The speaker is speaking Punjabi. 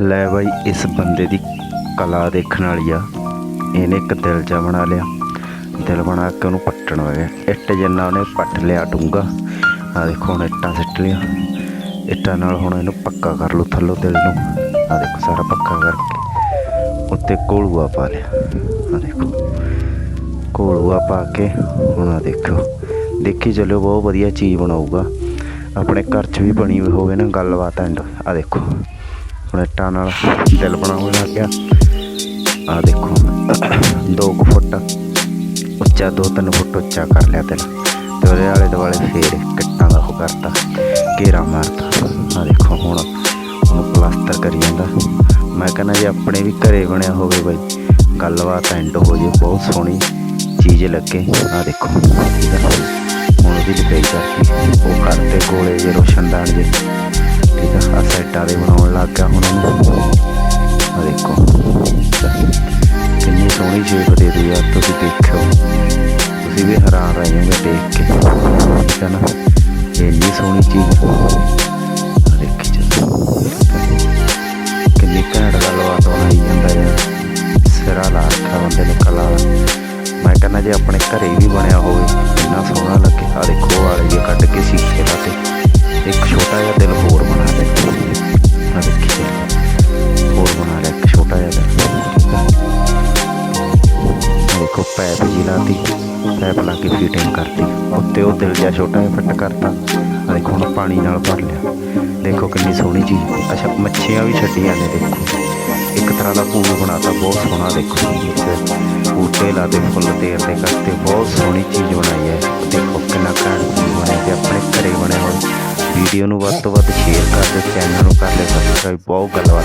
ਲੈ ਬਾਈ, ਇਸ ਬੰਦੇ ਦੀ ਕਲਾ ਦੇਖਣ ਵਾਲੀ ਆ। ਇਹਨੇ ਇੱਕ ਦਿਲ ਜਾ ਬਣਾ ਲਿਆ। ਦਿਲ ਬਣਾ ਕੇ ਉਹਨੂੰ ਪੱਟਣ ਵਗਿਆ ਇੱਟ ਜਿੰਨਾ ਉਹਨੇ ਪੱਟ ਲਿਆ ਡੂੰਗਾ ਆ ਦੇਖੋ, ਹੁਣ ਇੱਟਾਂ ਸਿੱਟ ਲਿਆ ਇੱਟਾਂ ਨਾਲ ਹੁਣ ਇਹਨੂੰ ਪੱਕਾ ਕਰ ਲਓ ਥੱਲੋਂ ਦਿਲ ਨੂੰ। ਆ ਦੇਖੋ, ਸਾਰਾ ਪੱਕਾ ਕਰਕੇ ਉੱਤੇ ਕੋਲੂਆ ਪਾ ਲਿਆ। ਆ ਦੇਖੋ, ਕੋਲੂਆ ਪਾ ਕੇ ਹੁਣ ਆ ਦੇਖੋ। ਦੇਖੀ ਚੱਲਿਓ, ਬਹੁਤ ਵਧੀਆ ਚੀਜ਼ ਬਣਾਊਗਾ। ਆਪਣੇ ਘਰ 'ਚ ਵੀ ਬਣੀ ਹੋਵੇ ਨਾ ਗੱਲਬਾਤ ਐਂਡ। ਆ ਦੇਖੋ। ਹੁਣ ਇੱਟਾਂ ਨਾਲ ਦਿਲ ਬਣਾਉਣ ਲੱਗ ਗਿਆ। ਆ ਦੇਖੋ 2 ਫੁੱਟ, ਉੱਚਾ 2-3 ਫੁੱਟ ਉੱਚਾ ਕਰ ਲਿਆ ਦਿਲ ਤੇ ਉਹਦੇ ਆਲੇ ਦੁਆਲੇ ਫੇਰ ਕਿੱਟਾਂ ਦਾ ਉਹ ਕਰਤਾ, ਘੇਰਾ ਮਾਰਤਾ। ਆ ਦੇਖੋ ਹੁਣ, ਉਹਨੂੰ ਪਲਾਸਟਰ ਕਰੀ ਜਾਂਦਾ। ਮੈਂ ਕਹਿੰਦਾ ਜੇ ਆਪਣੇ ਵੀ ਘਰੇ ਬਣਿਆ ਹੋਵੇ ਬਾਈ, ਗੱਲਬਾਤ ਐਂਡ ਹੋ ਜੇ, ਬਹੁਤ ਸੋਹਣੀ ਚੀਜ਼ ਲੱਗੇ। ਆ ਦੇਖੋ, ਹੁਣ ਉਹਦੀ ਲਪਾਈ ਕਰਤੀ ਉਹ ਕਰਤੇ ਗੋਲੇ ਜੇ ਰੋਸ਼ਨਦਾਨ ਜੇ। ਠੀਕ ਆ ਆ ਸਾਈਡਾਂ ਦੇ ਬਣਾਉਣ ਲੱਗ ਗਿਆ ਹੁਣ ਉਹਨੂੰ ਆ ਦੇਖੋ। ਕਿੰਨੀ ਸੋਹਣੀ ਸ਼ੇਪ ਦੇ ਦਿਓ ਯਾਰ ਤੁਸੀਂ ਦੇਖਿਓ। ਤੁਸੀਂ ਵੀ ਹੈਰਾਨ ਰਹਿ ਜਾਓਗੇ ਦੇਖ ਕੇ। ਠੀਕ ਹੈ ਨਾ? ਇੰਨੀ ਸੋਹਣੀ ਚੀਜ਼। ਆ ਦੇਖੀ ਚੱਲੋ ਕਿੰਨੀ ਘੈਂਟ ਗੱਲਬਾਤ ਬਣਾਈ ਜਾਂਦਾ ਯਾਰ। ਸਿਰਾ ਲਾ ਰੱਖਿਆ ਬੰਦੇ ਨੇ ਕਲਾ ਮੈਂ ਕਹਿੰਦਾ ਜੇ ਆਪਣੇ ਘਰੇ ਵੀ ਬਣਿਆ ਹੋਵੇ, ਇੰਨਾ ਸੋਹਣਾ ਲੱਗੇ। ਆ ਦੇਖੋ ਵਾਲੇ ਜੇ ਕੱਢ ਕੇ ਸੀਖੇ ਲਾ ਤੇ। ਇੱਕ ਛੋਟਾ ਜਿਹਾ ਦਿਲ ਹੋਰ ਦੇਖੋ ਪੈਪ ਜੀ ਲਾਤੀ ਪੈਪ ਲਾ ਕੇ ਫਿਟਿੰਗ ਕਰਤੀ। ਉੱਤੇ ਉਹ ਦਿਲ ਜਿਹਾ ਛੋਟਾ ਜਿਹਾ ਫਿੱਟ ਕਰਤਾ। ਦੇਖੋ ਹੁਣ ਪਾਣੀ ਨਾਲ ਭਰ ਲਿਆ। ਦੇਖੋ ਕਿੰਨੀ ਸੋਹਣੀ ਚੀਜ਼ ਅੱਛਾ, ਮੱਛੀਆਂ ਵੀ ਛੱਡੀਆਂ ਨੇ, ਦੇਖੋ। ਇੱਕ ਤਰ੍ਹਾਂ ਦਾ ਪੂਲ ਬਣਾਤਾ, ਬਹੁਤ ਸੋਹਣਾ ਦੇਖੋ। ਬੂਟੇ ਲਾਤੇ ਫੁੱਲ ਤੇਰ ਦੇ ਕਰਤੇ ਬਹੁਤ ਸੋਹਣੀ ਚੀਜ਼ ਬਣਾਈ ਹੈ। ਦੇਖੋ ਕਿੰਨਾ ਘੈਂਟ ਚੀਜ਼ ਬਣਾਈ ਤੇ ਆਪਣੇ ਘਰੇ ਬਣੇ ਹੋਏ। ਵੀਡੀਓ ਨੂੰ ਵੱਧ ਤੋਂ ਵੱਧ ਸ਼ੇਅਰ ਕਰ ਦਿਓ ਚੈਨਲ ਨੂੰ ਕਰ ਲਿਓ ਸਬਸਕ੍ਰਾਈਬ ਬਹੁਤ ਗੱਲਬਾਤ।